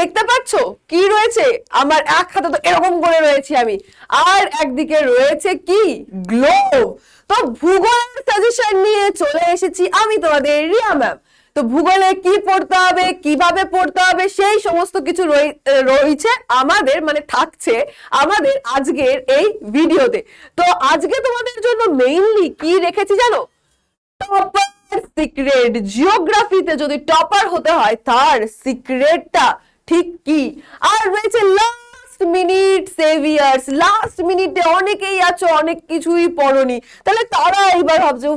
দেখতে পাচ্ছ? কি রয়েছে? আমার এক হাতে তো এরকম করে রয়েছি আমি। আর একদিকে রয়েছে কি? গ্লোব তো ভূগোলের সাজেশন নিয়ে চলে এসেছি আমি তোমাদের রিয়া ম্যাম তো ভূগোলে কি পড়তে হবে, কীভাবে পড়তে হবে, সেই সমস্ত কিছু রয়েছে আমাদের মানে থাকছে আমাদের আজকের এই ভিডিওতে। তো আজকে তোমাদের জন্য মেইনলি কি রেখেছি জানো? টপার সিক্রেট জিওগ্রাফিতে যদি টপার হতে হয়, তার সিক্রেটটা ঠিক কি? আর রয়েছে লাস্ট মিনিট সেভিয়ার্স লাস্ট মিনিটে অনেকেই আছো, অনেক কিছুই পড়নি। তাহলে তারা এইবার ভাবছে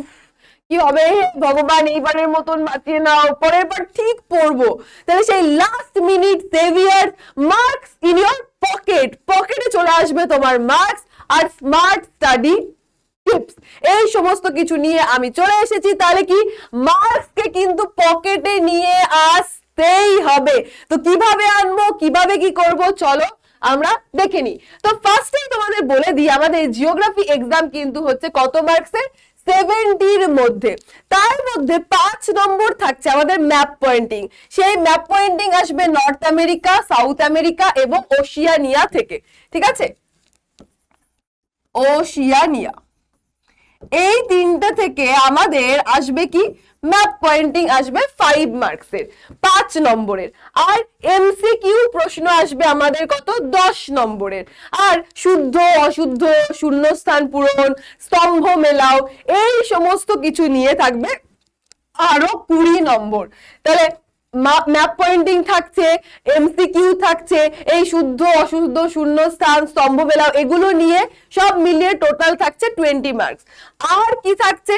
কি হবে? ভগবান এইবারের মতন বাঁচিয়ে নাও, পরের বার ঠিক পড়ব। তাহলে সেই last minute saviour marks in your pocket পকেটে চলে আসবে তোমার মার্কস আর স্মার্ট স্টাডি টিপস এই সমস্ত কিছু নিয়ে আমি চলে এসেছি। তাহলে কি? মার্কসকে কিন্তু পকেটে নিয়ে আসতেই হবে। তো কীভাবে আনব, কীভাবে কি করব, চলো আমরা দেখে নিই। তো ফার্স্টেই তোমাদের বলে দিই, আমাদের জিওগ্রাফি এক্সাম কিন্তু হচ্ছে কত মার্কসের সেভেন্টির মধ্যে। তার মধ্যে পাঁচ নম্বর থাকছে আমাদের ম্যাপ পয়েন্টিং সেই ম্যাপ পয়েন্টিং আসবে নর্থ আমেরিকা সাউথ আমেরিকা এবং ওশিয়ানিয়া থেকে। ঠিক আছে? ওশিয়ানিয়া এই তিনটা থেকে আমাদের আসবে কি? ম্যাপ পয়েন্টিং আসবে ফাইভ মার্কসের পাঁচ নম্বরের। আর এমসিকিউ প্রশ্ন আসবে আমাদের কত? দশ নম্বরের। আর শুদ্ধ, অশুদ্ধ, শূন্যস্থান পূরণ, স্তম্ভ মেলাও, এই সমস্ত কিছু নিয়ে থাকবে আরও কুড়ি নম্বর। তাহলে ম্যাপ পয়েন্টিং থাকছে এমসিকিউ থাকছে, এই শুদ্ধ, অশুদ্ধ শূন্য স্থান স্তম্ভ বেলাও, এগুলো নিয়ে সব মিলিয়ে টোটাল থাকছে টোয়েন্টি মার্কস আর কি থাকছে?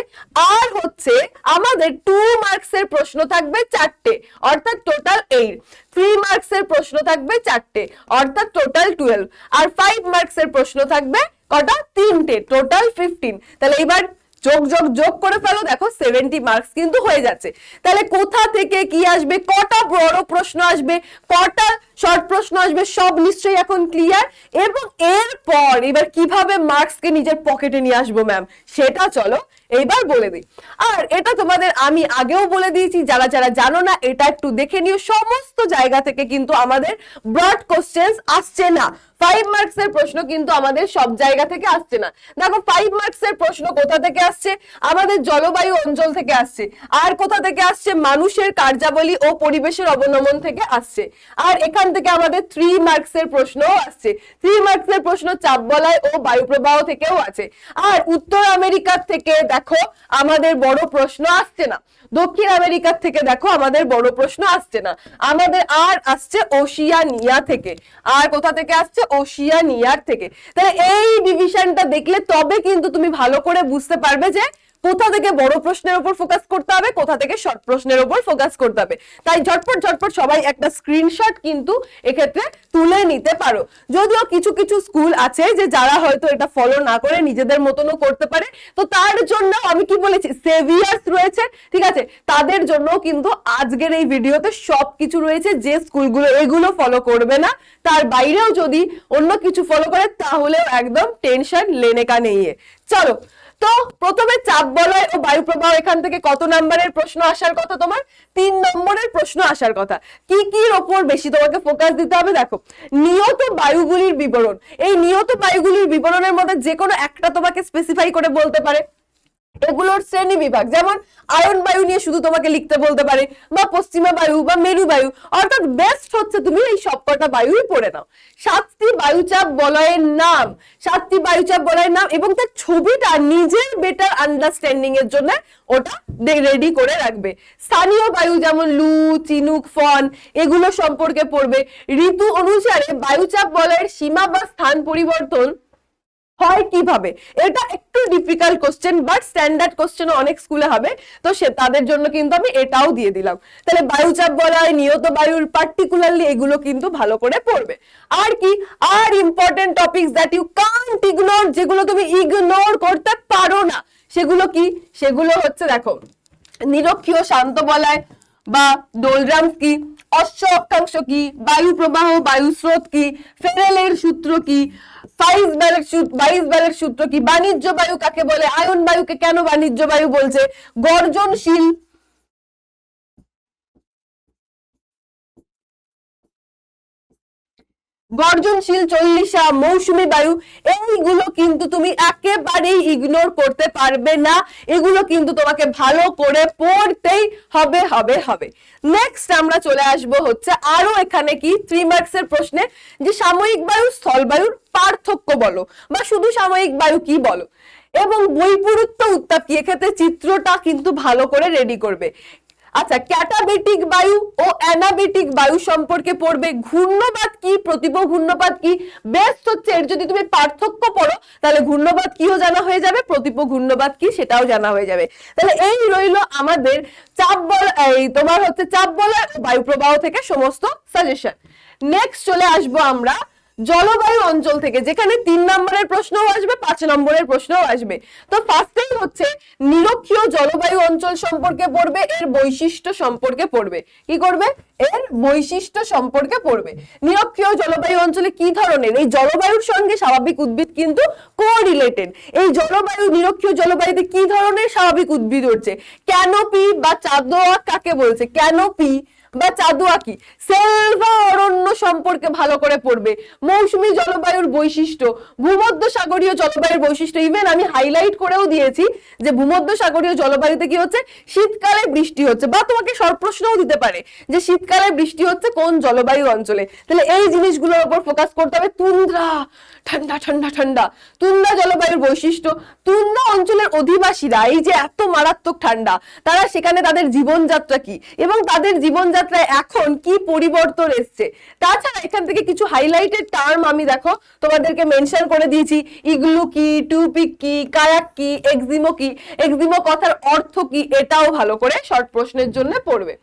আর হচ্ছে আমাদের টু মার্কসের প্রশ্ন থাকবে চারটে, অর্থাৎ টোটাল এইট থ্রি মার্কসের প্রশ্ন থাকবে চারটে, অর্থাৎ টোটাল টুয়েলভ আর ফাইভ মার্কসের প্রশ্ন থাকবে কটা? তিনটে টোটাল ফিফটিন তাহলে এবার যোগ যোগ যোগ করে ফেলো, দেখো সেভেন্টি মার্কস কিন্তু হয়ে যাচ্ছে। তাহলে কোথা থেকে কি আসবে? কটা বড় প্রশ্ন আসবে? কটা শর্ট প্রশ্ন আসবে? সব নিশ্চয়ই এখন ক্লিয়ার এবং এরপর, এবার কীভাবে মার্কসকে নিজের পকেটে নিয়ে আসব ম্যাম সেটা চলো, এইবার বলে দিই। আর এটা তোমাদের আমি আগেও বলে দিয়েছি, যারা যারা জানো না, এটা একটু দেখে নিও। সমস্ত জায়গা থেকে কিন্তু আমাদের ব্রড কোশ্চেন আসছে না। ফাইভ মার্কস এর প্রশ্ন কিন্তু আমাদের সব জায়গা থেকে আসছে না। দেখো ফাইভ মার্কস এর প্রশ্ন কোথা থেকে আসছে? আমাদের জলবায়ু অঞ্চল থেকে আসছে। আর কোথা থেকে আসছে? মানুষের কার্যাবলী ও পরিবেশের অবনমন থেকে আসছে। আর এখান থেকে আমাদের থ্রি মার্কস এর প্রশ্নও আসছে। থ্রি মার্কস এর প্রশ্ন চাপ বলয় ও বায়ু প্রবাহ থেকেও আছে। আর উত্তর আমেরিকার থেকে দেখো, আমাদের বড় প্রশ্ন আসছে না। দক্ষিণ আমেরিকার থেকে দেখো, আমাদের বড় প্রশ্ন আসছে না। আমাদের আর আসছে ওশিয়ানিয়া থেকে। আর কোথা থেকে আসছে? ওশিয়ানিয়ার থেকে। তাহলে এই ডিভিশনটা দেখলে তবে কিন্তু তুমি ভালো করে বুঝতে পারবে যে কোথা থেকে বড় প্রশ্নের উপর ফোকাস করতে হবে, কোথা থেকে শর্ট প্রশ্নের উপর ফোকাস করতে হবে। তাই ঝটপট ঝটপট সবাই একটা স্ক্রিনশট কিন্তু এক্ষেত্রে তুলে নিতে পারো। যদিও কিছু কিছু স্কুল আছে যে যারা হয়তো এটা ফলো না করে নিজেদের মতনও করতে পারে। তো তার জন্য আমি কি বলেছি সেভিয়ার্স রয়েছে, ঠিক আছে? তাদের জন্য কিন্তু আজকের এই ভিডিওতে সব কিছু রয়েছে যে স্কুলগুলো এগুলো ফলো করবে না। তার বাইরেও যদি অন্য কিছু ফলো করে, তাহলেও একদম টেনশন লেনে কা নেই চলো তো প্রথমে চাপ বলয় ও বায়ু প্রবাহ এখান থেকে কত নম্বরের প্রশ্ন আসার কথা তোমার? তিন নম্বরের প্রশ্ন আসার কথা। কি কি ওপর বেশি তোমাকে ফোকাস দিতে হবে? দেখো, নিয়ত বায়ুগুলির বিবরণ। এই নিয়ত বায়ুগুলির বিবরণের মধ্যে যে কোনো একটা তোমাকে স্পেসিফাই করে বলতে পারে। এগুলোর শ্রেণি বিভাগ। যেমন আয়ন বায়ু নিয়ে শুধু তোমাকে লিখতে বলতে পারে, বা পশ্চিমা বায়ু, বা মেরু বায়ু, অর্থাৎ বেস্ট হচ্ছে তুমি এই সবকটা বায়ুই পড়ে নাও। সাতটি বায়ুচাপ বলয়ের নাম, সাতটি বায়ুচাপ বলয়ের নাম, এবং তার ছবিটা নিজের বেটার আন্ডারস্ট্যান্ডিং এর জন্য ওটা রেডি করে রাখবে। স্থানীয় বায়ু যেমন লু, চিনুক, ফন, এগুলো সম্পর্কে পড়বে। ঋতু অনুসারে বায়ুচাপ বলয়ের সীমা বা স্থান পরিবর্তন হয় কীভাবে? এটা একটু difficult question but standard question অনেক স্কুলে হবে। তো সে, তাদের জন্য কিন্তু আমি এটাও দিয়ে দিলাম। তাহলে বায়ুচাপ বলা নিয়ত বায়ুর পার্টিকুলারলি এগুলো কিন্তু ভালো করে পড়বে। আর কি? আর important topics that you can't ignore যেগুলো তুমি ইগনোর করতে পারো না। সেগুলো কি? সেগুলো হচ্ছে, দেখো, নিরক্ষীয় শান্ত বলায় বা ডোলড্রামস কি? অশ্ব অক্ষাংশ কি? বায়ু প্রবাহ, বায়ু স্রোত কি? ফেরেলের সূত্র কি? ফাইজ ব্যালের সূত্র বাইশ ব্যালের সূত্র কি? বাণিজ্য বায়ু কাকে বলে? আয়ন বায়ুকে কেন বাণিজ্য বায়ু বলছে? গর্জনশীল গর্জনশীল চল্লিশা মৌসুমি বায়ু, এইগুলো কিন্তু তুমি একেবারেই ইগনোর করতে পারবে না। এগুলো কিন্তু তোমাকে ভালো করে পড়তেই হবে হবে হবে। নেক্সট আমরা চলে আসব হচ্ছে আরও এখানে কি? থ্রি মার্কস এর প্রশ্নে। যে সাময়িক বায়ু, স্থল বায়ুর পার্থক্য বলো, বা শুধু সাময়িক বায়ু কি বলো? এবং বৈপরীত্য উত্তাপ কি? এক্ষেত্রে চিত্রটা কিন্তু ভালো করে রেডি করবে। আচ্ছা ক্যাটাবেটিক বায়ু ও অ্যানাবেটিক বায়ু সম্পর্কে পড়বে ঘূর্ণবাদ কি প্রতিভ ঘূর্ণবাদ কি? বেস্ট হচ্ছে এর যদি তুমি পার্থক্য পড়ো, তাহলে ঘূর্ণবাদ কিও জানা হয়ে যাবে প্রতিভ ঘূর্ণবাদ কি সেটাও জানা হয়ে যাবে। তাহলে এই রইল আমাদের চাপ বল এই তোমার হচ্ছে চাপ বলয় বায়ু প্রবাহ থেকে সমস্ত সাজেশন নেক্সট চলে আসব আমরা জলবায়ু অঞ্চল থেকে, যেখানে তিন নম্বরের প্রশ্নও আসবে, পাঁচ নম্বরের প্রশ্নও আসবে। তো ফার্স্টেই হচ্ছে, নিরক্ষীয় জলবায়ু অঞ্চল সম্পর্কে পড়বে, এর বৈশিষ্ট্য সম্পর্কে পড়বে। কি করবে? এর বৈশিষ্ট্য সম্পর্কে পড়বে। নিরক্ষীয় জলবায়ু অঞ্চলে কি ধরনের? এই জলবায়ুর সঙ্গে স্বাভাবিক উদ্ভিদ কিন্তু কোরিলেটেড এই জলবায়ু, নিরক্ষীয় জলবায়ুতে কি ধরনের স্বাভাবিক উদ্ভিদ হচ্ছে ক্যানোপি বা চাঁদোয়া কাকে বলছে? ক্যানোপি বা চাঁদোয়া কি সেলভা অরণ্য সম্পর্কে ভালো করে পড়বে। মৌসুমী জলবায়ুর বৈশিষ্ট্য ভূমধ্য সাগরীয় জলবায়ুর বৈশিষ্ট্য ইভেন আমি হাইলাইট করেও দিয়েছি যে ভূমধ্য সাগরীয় জলবায়ুতে কি হচ্ছে? শীতকালে বৃষ্টি হচ্ছে। বা তোমাকে শর্ট প্রশ্নও দিতে পারে যে শীতকালে বৃষ্টি হচ্ছে কোন জলবায়ু অঞ্চলে? তাহলে এই জিনিসগুলোর উপর ফোকাস করতে হবে তুন্দ্রা, ঠান্ডা ঠান্ডা ঠান্ডা। তুন্দ্রা জলবায়ুর বৈশিষ্ট্য, তুন্দ্রা অঞ্চলের অধিবাসীরা, এই যে এত মারাত্মক ঠান্ডা, তারা সেখানে তাদের জীবনযাত্রা কি? এবং তাদের জীবনযাত্রায় এখন কি পরিবর্তন এসছে? তাছাড়া এখান থেকে কিছু হাইলাইটেড টার্ম আমি দেখো, তোমাদেরকে মেনশন করে দিয়েছি। ইগলু কি, টুপিক কি, কায়াক কি, এক্সিমো কি? এক্সিমো কথার অর্থ কি? এটাও ভালো করে শর্ট প্রশ্নের জন্য পড়বে।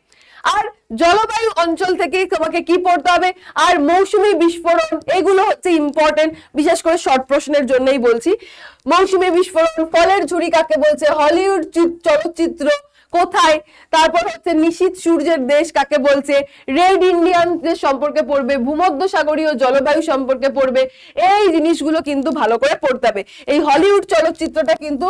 আর জলবায়ু অঞ্চল থেকে তোমাকে কি পড়তে হবে? আর মৌসুমি বিস্ফোরণ, এগুলো হচ্ছে ইম্পর্টেন্ট বিশেষ করে শর্ট প্রশ্নের জন্যই বলছি। মৌসুমি বিস্ফোরণ, ফলের ঝুড়ি কাকে বলছে? হলিউড চলচ্চিত্র কোথায়? তারপর হচ্ছে নিশীত সূর্যের দেশ কাকে বলছে? রেড ইন্ডিয়ান সম্পর্কে পড়বে ভূমধ্য সাগরীয় জলবায়ু সম্পর্কে পড়বে। এই জিনিসগুলো কিন্তু ভালো করে পড়তে হবে। এই হলিউড চলচ্চিত্রটা কিন্তু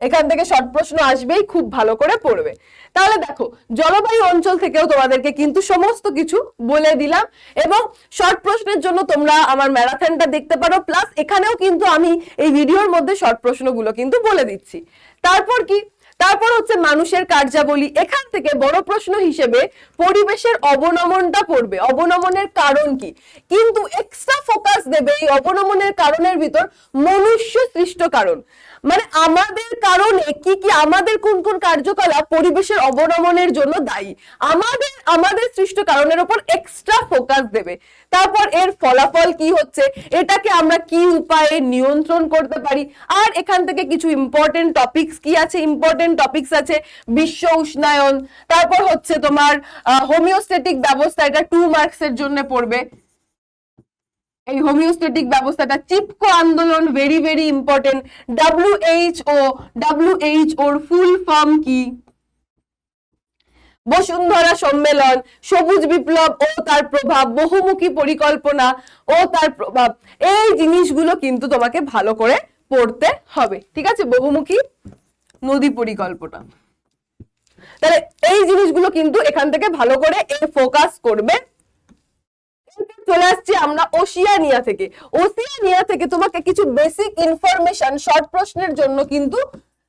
এখান থেকে শর্ট প্রশ্ন আসবেই, খুব ভালো করে পড়বে। তাহলে দেখো, জলবায়ু অঞ্চল থেকেও তোমাদেরকে কিন্তু সমস্ত কিছু বলে দিলাম এবং শর্ট প্রশ্নের জন্য তোমরা আমার ম্যারাথনটা দেখতে পারো প্লাস এখানেও কিন্তু আমি এই ভিডিওর মধ্যে শর্ট প্রশ্নগুলো কিন্তু বলে দিচ্ছি। তারপর কি? তারপর হচ্ছে মানুষের কার্যাবলী। এখান থেকে বড় প্রশ্ন হিসেবে পরিবেশের অবনমনটা পড়বে। অবনমনের কারণ কি? কিন্তু এক্সট্রা ফোকাস দেবে এই অবনমনের কারণের ভিতর মনুষ্য সৃষ্ট কারণ। মানে আমাদের কারণে কি কি আমাদের কোন কোন কার্যকলাপ পরিবেশের অবনমনের জন্য দায়ী? আমাদের আমাদের সৃষ্ট কারণের উপর এক্সট্রা ফোকাস দেবে। তারপর এর ফলাফল কি হচ্ছে? এটাকে আমরা কি উপায়ে নিয়ন্ত্রণ করতে পারি? আর এখান থেকে কিছু ইম্পর্টেন্ট টপিকস কি আছে? ইম্পর্টেন্ট টপিকস আছে বিশ্ব উষ্ণায়ন। তারপর হচ্ছে তোমার হোমিওস্টেটিক ব্যবস্থা, এটা টু মার্কস এর জন্য পড়বে। এই হোমিওস্টেটিক ব্যবস্থাটা চিপকো আন্দোলন very very important WHO WH or full form কি? বসুন্ধরা সম্মেলন, সবুজ বিপ্লব ও তার প্রভাব, বহুমুখী পরিকল্পনা ও তার প্রভাব। এই জিনিসগুলো কিন্তু তোমাকে ভালো করে পড়তে হবে। ঠিক আছে? বহুমুখী নদী পরিকল্পনা। তাহলে এই জিনিসগুলো কিন্তু এখান থেকে ভালো করে এর ফোকাস করবে চলে আসছি আমরা ওশিয়ানিয়া থেকে। ওশিয়ানিয়া থেকে তোমাকে কিছু বেসিক ইনফরমেশন শর্ট প্রশ্নের জন্য কিন্তু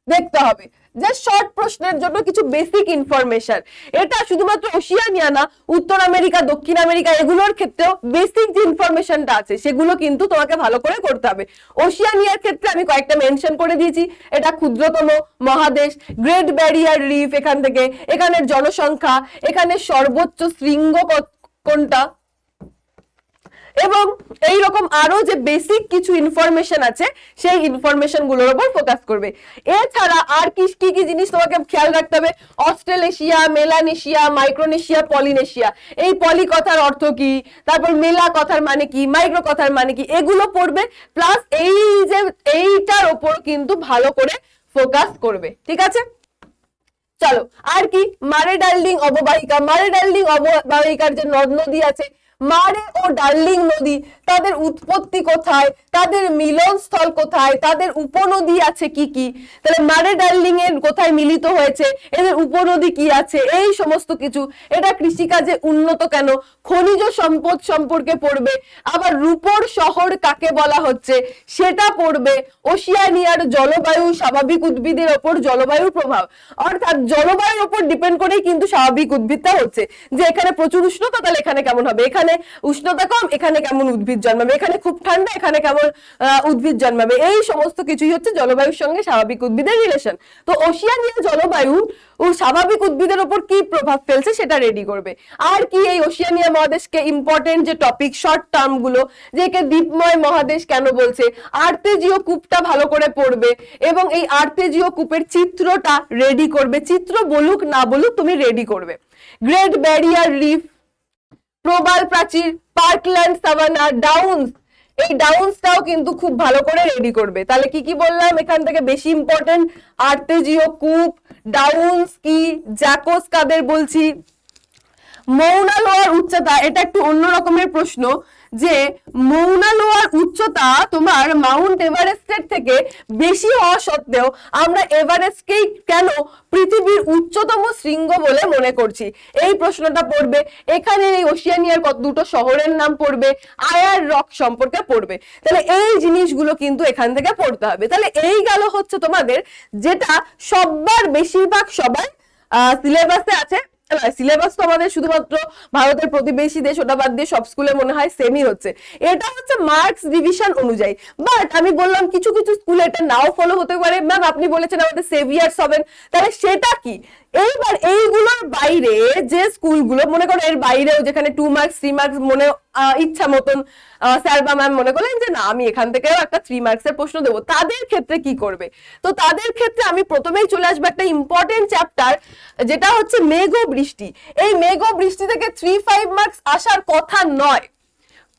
দেখতে হবে। যে শর্ট প্রশ্নের জন্য কিছু বেসিক ইনফরমেশন এটা শুধুমাত্র ওশিয়ানিয়া না, উত্তর আমেরিকা, দক্ষিণ আমেরিকা, এগুলোর ক্ষেত্রেও বেসিক যে ইনফরমেশনটা আছে, সেগুলো কিন্তু তোমাকে ভালো করে করতে হবে। ওশিয়ানিয়ার ক্ষেত্রে আমি কয়েকটা মেনশন করে দিয়েছি। এটা ক্ষুদ্রতম মহাদেশ গ্রেট ব্যারিয়ার রিফ এখান থেকে। এখানের জনসংখ্যা এখানে সর্বোচ্চ শৃঙ্গ কোনটা? এবং এই রকম আরও যে বেসিক কিছু ইনফরমেশন আছে, সেই ইনফরমেশনগুলোর উপর ফোকাস করবে। এছাড়া আর কি কি কি জিনিস তোমাকে খেয়াল রাখতে হবে? Australasia, Melanesia, Micronesia, Polynesia. এই পলি কথার অর্থ কি? তারপর মেলা কথার মানে কি? মাইক্রো কথার মানে কি? এগুলো পড়বে প্লাস এই যে, এইটার ওপর কিন্তু ভালো করে ফোকাস করবে। ঠিক আছে? চলো, আর কি? মারে ডাল্ডিং অববাহিকা। মারে ডাল্ডিং অববাহিকার যে নদ নদী আছে মারে ও ডার্লিং নদী, তাদের উৎপত্তি কোথায়? তাদের মিলনস্থল কোথায়? তাদের উপনদী আছে কি কি? তাহলে মারে ডার্লিং এর কোথায় মিলিত হয়েছে? এদের উপনদী কি আছে? এই সমস্ত কিছু। এটা কৃষিকাজে উন্নত কেন? খনিজ সম্পদ সম্পর্কে পড়বে। আবার রূপর শহর কাকে বলা হচ্ছে? সেটা পড়বে ওশিয়ানিয়ার জলবায়ু স্বাভাবিক উদ্ভিদের ওপর জলবায়ুর প্রভাব। অর্থাৎ জলবায়ুর ওপর ডিপেন্ড করেই কিন্তু স্বাভাবিক উদ্ভিদটা হচ্ছে। যে এখানে প্রচুর উষ্ণতা, তাহলে এখানে কেমন হবে? এখানে উষ্ণতা কম, এখানে কেমন উদ্ভিদ জন্মাবে? এখানে খুব ঠান্ডা, এখানে কেমন উদ্ভিদ জন্মাবে? এই সমস্ত কিছুই হচ্ছে জলবায়ুর সঙ্গে স্বাভাবিক উদ্ভিদের রিলেশন তো ওশিয়ানিয়া জলবায়ু ও স্বাভাবিক উদ্ভিদের ওপর কি প্রভাব ফেলছে সেটা রেডি করবে। আর কি এই ওশিয়ানিয়া মহাদেশকে ইম্পর্টেন্ট যে টপিক শর্ট টার্মগুলো, যে একে দ্বীপময় মহাদেশ কেন বলছে? আর্তেজীয় কূপটা ভালো করে পড়বে এবং এই আর্তেজীয় কূপের চিত্রটা রেডি করবে। চিত্র বলুক না বলুক, তুমি রেডি করবে। গ্রেট ব্যারিয়ার রিফ প্রবাল প্রাচীর, পার্কল্যান্ড, সাভানা, ডাউনস। এই ডাউনসটাও কিন্তু খুব ভালো করে রেডি করবে। তাহলে কি কি বললাম? এখান থেকে বেশি ইম্পর্টেন্ট আর্তেজিও কূপ, ডাউনস কি, জ্যাকোস কাদের বলছি? মৌনা লোয়ার উচ্চতা, এটা একটু অন্য রকমের প্রশ্ন। যে মৌনা লোয়ার উচ্চতা তোমার মাউন্ট এভারেস্টের থেকে বেশি হওয়া সত্ত্বেও আমরা এভারেস্টকেই কেন পৃথিবীর উচ্চতম শৃঙ্গ বলে মনে করছি? এই প্রশ্নটা পড়বে। এখানে এই ওশিয়ানিয়ার কত দুটো শহরের নাম পড়বে। আয়ার রক সম্পর্কে পড়বে। তাহলে এই জিনিসগুলো কিন্তু এখান থেকে পড়তে হবে। তাহলে এই গেল হচ্ছে তোমাদের যেটা সবার বেশিরভাগ সবাই সিলেবাসে আছে। সিলেবাস তো আমাদের শুধুমাত্র ভারতের প্রতিবেশী দেশ, ওটা বাদ দিয়ে সব স্কুলে মনে হয় সেমই হচ্ছে। এটা হচ্ছে মার্কস ডিভিশন অনুযায়ী। বাট আমি বললাম কিছু কিছু স্কুলে এটা নাও ফলো হতে পারে। ম্যাম আপনি বলেছেন আমাদের সেভিয়ার্স হবেন। তাহলে সেটা কি? এইবার এইগুলোর বাইরে যে স্কুলগুলো, মনে করো এর বাইরেও যেখানে টু মার্কস থ্রি মার্কস মনে ইচ্ছা মতন স্যার বা ম্যাম মনে করলেন যে, না, আমি এখান থেকেও একটা থ্রি মার্কসের প্রশ্ন দেবো। তাদের ক্ষেত্রে কি করবে? তো তাদের ক্ষেত্রে আমি প্রথমেই চলে আসব একটা ইম্পর্টেন্ট চ্যাপ্টার যেটা হচ্ছে মেঘ বৃষ্টি এই মেঘ বৃষ্টি থেকে থ্রি ফাইভ মার্কস আসার কথা নয়।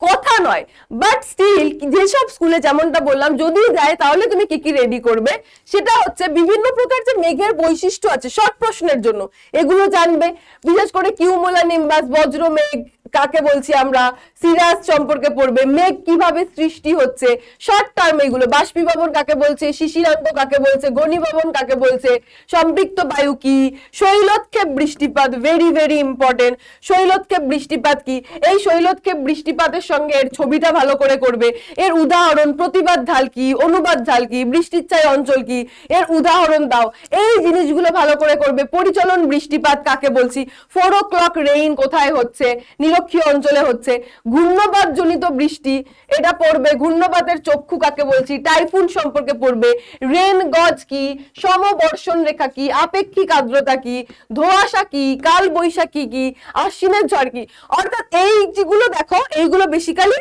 কথা নয়। বাট স্টিল যেসব স্কুলে যেমনটা বললাম যদি যায়, তাহলে তুমি কি কি রেডি করবে? সেটা হচ্ছে বিভিন্ন প্রকার যে মেঘের বৈশিষ্ট্য আছে শর্ট প্রশ্নের জন্য। এগুলো জানবে। বিশেষ করে কিউমোলা নিম্বাস বজ্র মেঘ কাকে বলছি আমরা? সিরাজ সম্পর্কে পড়বে, মেঘ কীভাবে সৃষ্টি হচ্ছে শর্ট টার্ম এগুলো, বাষ্পীভবন কাকে বলছে শিশিরান্ত কাকে বলছে, ঘনীভবন কাকে বলছে, সম্পৃক্ত বায়ু কি শৈলতক্ষেপ বৃষ্টিপাত ভেরি ভেরি ইম্পর্টেন্ট শৈলতক্ষেপ বৃষ্টিপাত কি, এই শৈলতক্ষেপ বৃষ্টিপাতের সঙ্গে এর ছবিটা ভালো করে করবে, এর উদাহরণ, প্রতিবাদ ঢাল কি, অনুবাদ ঢাল কি, বৃষ্টির চাই অঞ্চল কি, এর উদাহরণ দাও, এই জিনিসগুলো ভালো করে করবে, পরিচলন বৃষ্টিপাত কাকে বলছি ফোর ও ক্লক রেইন কোথায় হচ্ছে, নিরক্ষীয় অঞ্চলে হচ্ছে ঘূর্ণবাদ জনিত বৃষ্টি, এটা পড়বে ঘূর্ণবাদের চক্ষু কাকে বলছি, টাইফুন সম্পর্কে পড়বে রেন গজ কি, সমবর্ষণ রেখা কি, আপেক্ষিক আর্দ্রতা কি, ধোয়াশা কি কাল বৈশাখী কি, আশ্বিনের ঝড় কি? অর্থাৎ এই যেগুলো দেখো, এইগুলো বেসিক্যালি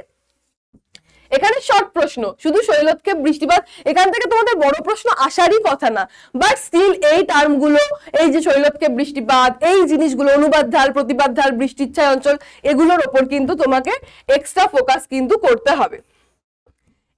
শর্ট প্রশ্ন। শুধু শৈলতকে বৃষ্টিপাত, এখান থেকে তোমাদের বড় প্রশ্ন আসারই কথা না। বাট স্টিল এই টার্মগুলো এই যে শৈলতকে বৃষ্টিপাত, এই জিনিসগুলো, অনুবাদ ঢাল, প্রতিবাদ ঢাল বৃষ্টির ছায় অঞ্চল, এগুলোর ওপর কিন্তু তোমাকে এক্সট্রা ফোকাস কিন্তু করতে হবে।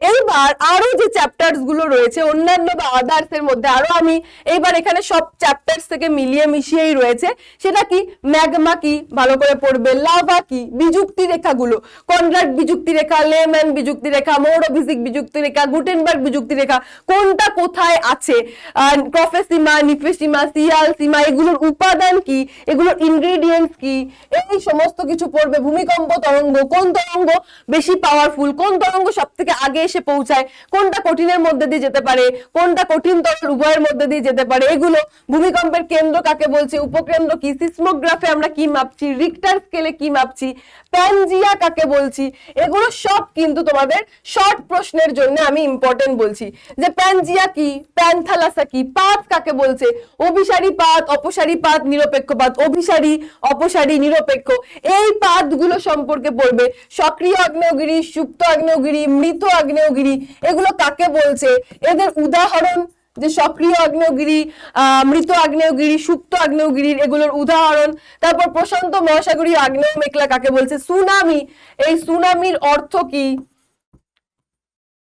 এইবার আরও যে চ্যাপ্টার্সগুলো রয়েছে, অন্যান্য বা আদার্স এর মধ্যে আরও আমি এইবার এখানে সব চ্যাপ্টার্স থেকে মিলিয়ে মিশিয়েই রয়েছে। সেটা কি? ম্যাগমা কি? ভালো করে পড়বে। লাভা কি? বিযুক্তি রেখাগুলো। কনরাড বিযুক্তি রেখা লেম্যান বিযুক্তি রেখা মৌরভিজিক বিযুক্তি রেখা, গুটেনবার্গ বিযুক্তি রেখা, কোনটা কোথায় আছে? প্রফেসিমা, নিফেসিমা, সিয়াল, সিমা, এগুলোর উপাদান কি? এগুলোর ইনগ্রেডিয়েন্টস কি? এই সমস্ত কিছু পড়বে। ভূমিকম্প, তরঙ্গ, কোন তরঙ্গ বেশি পাওয়ারফুল কোন তরঙ্গ সব থেকে আগে এসে পৌঁছায়। কোনটা কঠিনের মধ্যে দিয়ে যেতে পারে? কোনটা কঠিন তরল উভয়ের মধ্যে দিয়ে যেতে পারে? এগুলো ভূমিকম্পের কেন্দ্র কাকে বলছে? উপকেন্দ্র কি? সিসমোগ্রাফে আমরা কি মাপছি? রিক্টার স্কেলে কি মাপছি? প্যানজিয়া কাকে বলছি? এগুলো সব কিন্তু তোমাদের শর্ট প্রশ্নের জন্য আমি ইম্পর্টেন্ট বলছি। যে প্যানজিয়া কি? প্যানথালাসা কি? পাত কাকে বলছে? অভিসারী পাত, অপসারী পাত, নিরপেক্ষ পাত। অভিসারী, অপসারী, নিরপেক্ষ। এই পাতগুলো সম্পর্কে পড়বে। সক্রিয় আগ্নেয়গিরি, সুপ্ত আগ্নেয়গিরি, মৃত আগ্নেয়গিরি এগুলো কাকে বলছে? এদের উদাহরণ, যে সক্রিয় আগ্নেয়গিরি মৃত আগ্নেয়গিরি সুপ্ত আগ্নেয়গিরির এগুলোর উদাহরণ, তারপর প্রশান্ত মহাসাগরীয় আগ্নেয় মেঘলা কাকে বলছে? সুনামি। এই সুনামির অর্থ কি?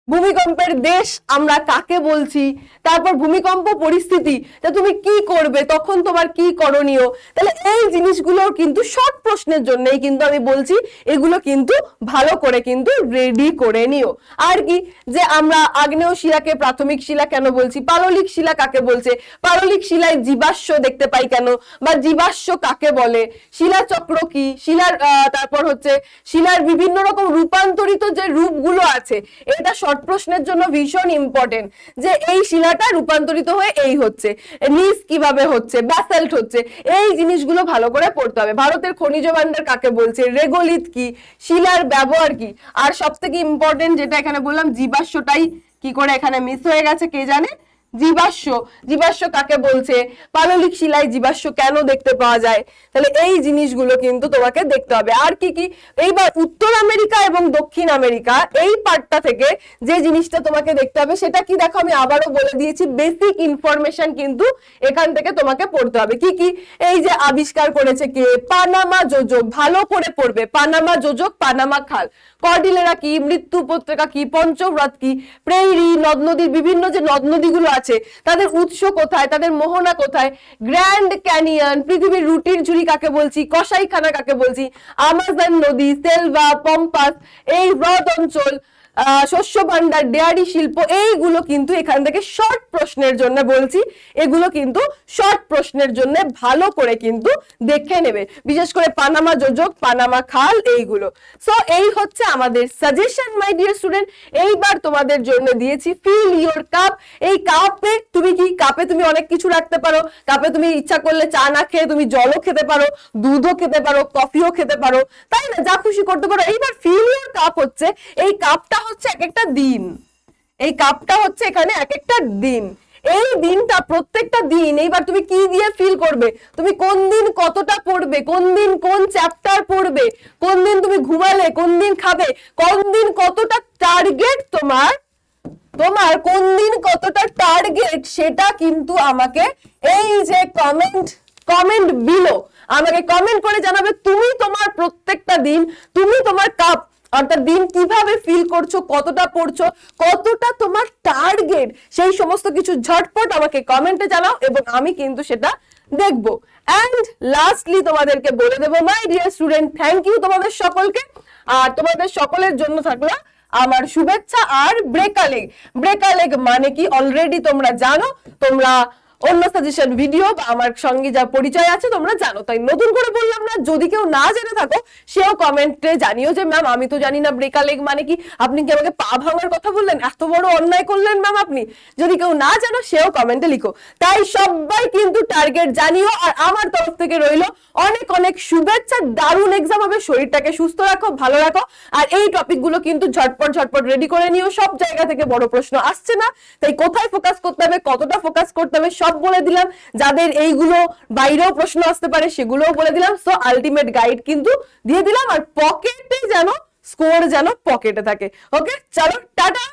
ভূমিকম্পের দেশ আমরা কাকে বলছি? তারপর ভূমিকম্প পরিস্থিতি, তা তুমি কি করবে? তখন তোমার কি করণীয়? তাহলে এই জিনিসগুলো কিন্তু শর্ট প্রশ্নের জন্যই কিন্তু আমি বলছি, এগুলো কিন্তু ভালো করে কিন্তু রেডি করে নিও। আর কি, যে আমরা আগ্নেয় শিলাকে প্রাথমিক শিলা কেন বলছি? পাললিক শিলা কাকে বলছে? পাললিক শিলায় জীবাশ্ম দেখতে পাই কেন? বা জীবাশ্ম কাকে বলে? শিলা চক্র কি? শিলার তারপর হচ্ছে, শিলার বিভিন্ন রকম রূপান্তরিত যে রূপগুলো আছে, এটা শর্ট প্রশ্নের জন্য ভীষণ ইম্পর্টেন্ট যে এই শিলাটা রূপান্তরিত হয়ে এই হচ্ছে নিস কীভাবে হচ্ছে ব্যাসাল্ট হচ্ছে, এই জিনিসগুলো ভালো করে পড়তে হবে। ভারতের খনিজ ভান্ডার কাকে বলছে? রেগোলিত কি? শিলার ব্যবহার কি? আর সব থেকে ইম্পর্টেন্ট যেটা এখানে বললাম, জীবাশ্মটাই কি করে এখানে মিস হয়ে গেছে, কে জানে? জীবাশ্ম জীবাশ্ম কাকে বলছে? পাললিক শিলায় জীবাশ্ম কেন দেখতে পাওয়া যায়? তাহলে এই জিনিসগুলো কিন্তু তোমাকে দেখতে হবে। আর কি কি? এইবার উত্তর আমেরিকা এবং দক্ষিণ আমেরিকা, এই পার্টটা থেকে যে জিনিসটা তোমাকে দেখতে হবে, সেটা কি দেখো, আমি আবারও বলে দিয়েছি বেসিক ইনফরমেশন কিন্তু এখান থেকে তোমাকে পড়তে হবে। কি কি? এই যে আবিষ্কার করেছে কে? পানামা যোজক, ভালো করে পড়বে। পানামা যোজক, পানামা খাল। কর্ডিলেরা কি? মৃত্যু উপত্যকা কি? পঞ্চব্রত কি? প্রেইরি, নদ নদীর বিভিন্ন যে নদ নদীগুলো আছে তাদের উৎস কোথায়, তাদের মোহনা কোথায়? গ্র্যান্ড ক্যানিয়ন পৃথিবীর রুটির ঝুড়ি কাকে বলছি? কসাইখানা কাকে বলছি? আমাজন নদী সেলভা পম্পাস এই হ্রদ অঞ্চল শস্য ভান্ডার, ডেয়ারি শিল্প, এইগুলো কিন্তু এখান থেকে শর্ট প্রশ্নের জন্য বলছি। এগুলো কিন্তু শর্ট প্রশ্নের জন্য ভালো করে কিন্তু দেখে নেবে। বিশেষ করে পানামা যোজক, পানামা খাল, এইগুলো। সো এই হচ্ছে আমাদের সাজেশন মাই ডিয়ার স্টুডেন্ট এইবার তোমাদের জন্য দিয়েছি ফিল ইওর কাপ এই কাপে তুমি কি কাপে তুমি অনেক কিছু রাখতে পারো। কাপে তুমি ইচ্ছা করলে চা না খেয়ে তুমি জলও খেতে পারো, দুধও খেতে পারো কফিও খেতে পারো। তাই না? যা খুশি করতে পারো। এইবার ফিল ইওর কাপ হচ্ছে, এই কাপটা হচ্ছে এক একটা দিন। এই কাপটা হচ্ছে এখানে এক একটা দিন। এই দিনটা প্রত্যেকটা দিন, এইবার তুমি কি দিয়ে ফিল করবে? তুমি কোন দিন কতটা পড়বে? কোন দিন কোন চ্যাপ্টার পড়বে? কোন দিন তুমি ঘুমালে? কোন দিন খাবে? কোন দিন কতটা টার্গেট তোমার? তোমার কোন দিন কতটা টার্গেট সেটা কিন্তু আমাকে এই যে কমেন্ট কমেন্ট বিলো আমাকে কমেন্ট করে জানাবে, তুমি তোমার প্রত্যেকটা দিন, তুমি তোমার কাপ অর্থাৎ দিন কীভাবে ফিল করছ, কতটা পড়ছো, কতটা তোমার টার্গেট সেই সমস্ত কিছু ঝটপট আমাকে কমেন্টে জানাও এবং আমি কিন্তু সেটা দেখব। অ্যান্ড লাস্টলি তোমাদেরকে বলে দেবো my dear student thank you তোমাদের সকলকে। আর তোমাদের সকলের জন্য থাকল আমার শুভেচ্ছা আর ব্রেকালেগ ব্রেকালেগ মানে কি? অলরেডি তোমরা জানো, তোমরা অন্য সাজেশন ভিডিও বা আমার সঙ্গে যা পরিচয় আছে তোমরা জানো। তাই নতুন করে বললাম না, যদি কেউ না জেনে থাকো, সেও কমেন্টে জানিও যে ম্যাম আমি তো জানি না ব্রেকালেগ মানে কি? আপনি কি আমাকে পা ভাঙার কথা বললেন? এত বড় অন্যায় করলেন ম্যাম আপনি? যদি কেউ না জানো, সেও কমেন্টে লিখো। তাই সবাই কিন্তু টার্গেট জানিও, আর আমার তরফ থেকে রইল অনেক অনেক শুভেচ্ছা, দারুণ এক্সাম হবে, শরীরটাকে সুস্থ রাখো, ভালো রাখো, আর এই টপিকগুলো কিন্তু ঝটপট ঝটপট রেডি করে নিও। সব জায়গা থেকে বড় প্রশ্ন আসছে না। তাই কোথায় ফোকাস করতে হবে, কতটা ফোকাস করতে হবে সব বলে দিলাম। যাদের এইগুলো বাইরেও প্রশ্ন আসতে পারে, সেগুলোও বলে দিলাম। সো আলটিমেট গাইড কিন্তু দিয়ে দিলাম। আর পকেটে যেন স্কোর যেন পকেটে থাকে। ওকে চলো, টাটা!